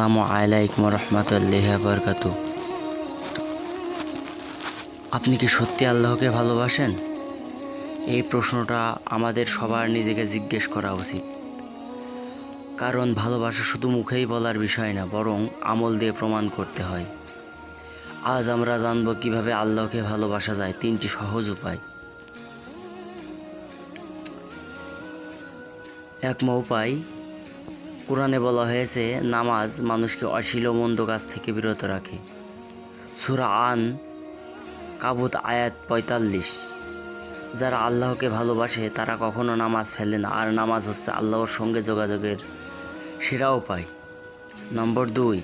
আসসালামু আলাইকুম রহমতুল্লাহ বরকাত আপনি কি সত্যি আল্লাহকে ভালোবাসেন? এই প্রশ্নটা আমাদের সবার নিজেকে জিজ্ঞেস করা উচিত। কারণ ভালোবাসা শুধু মুখেই বলার বিষয় না, বরং আমল দিয়ে প্রমাণ করতে হয়। আজ আমরা জানব কীভাবে আল্লাহকে ভালোবাসা যায় তিনটি সহজ উপায়। এক উপায় কোরআনে বলা হয়েছে, নামাজ মানুষকে অশ্লীল ও মন্দ কাজ থেকে বিরত রাখে। সুরা আন কাবুত আয়াত পঁয়তাল্লিশ। যারা আল্লাহকে ভালোবাসে, তারা কখনো নামাজ ফেলে না, আর নামাজ হচ্ছে আল্লাহর সঙ্গে যোগাযোগের সেরা উপায়। নম্বর দুই,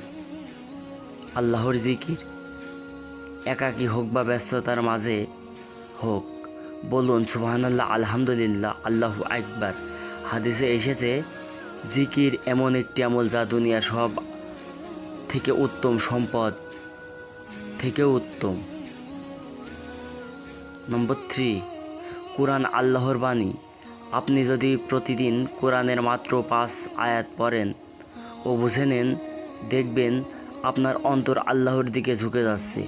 আল্লাহর জিকির। একাকী হোক বা ব্যস্ততার মাঝে হোক, বলুন, সুবহানাল্লাহ, আলহামদুলিল্লাহ, আল্লাহু আকবার। হাদিসে এসেছে জিকির এমন একটি আমল যা দুনিয়ার সব থেকে উত্তম সম্পদ থেকেও উত্তম। নম্বর থ্রি, কোরআন আল্লাহর বাণী। আপনি যদি প্রতিদিন কোরআনের মাত্র পাঁচ আয়াত পড়েন ও বুঝে নেন, দেখবেন আপনার অন্তর আল্লাহর দিকে ঝুঁকে যাচ্ছে।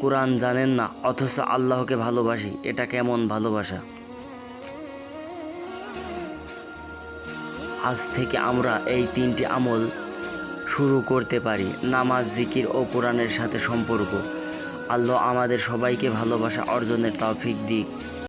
কোরআন জানেন না, অথচ আল্লাহকে ভালোবাসি, এটা কেমন ভালোবাসা? আজ থেকে আমরা এই তিনটি আমল শুরু করতে পারি, নামাজ, জিকির ও কোরআনের সাথে সম্পর্ক। আল্লাহ আমাদের সবাইকে ভালোবাসা অর্জনের তৌফিক দিক।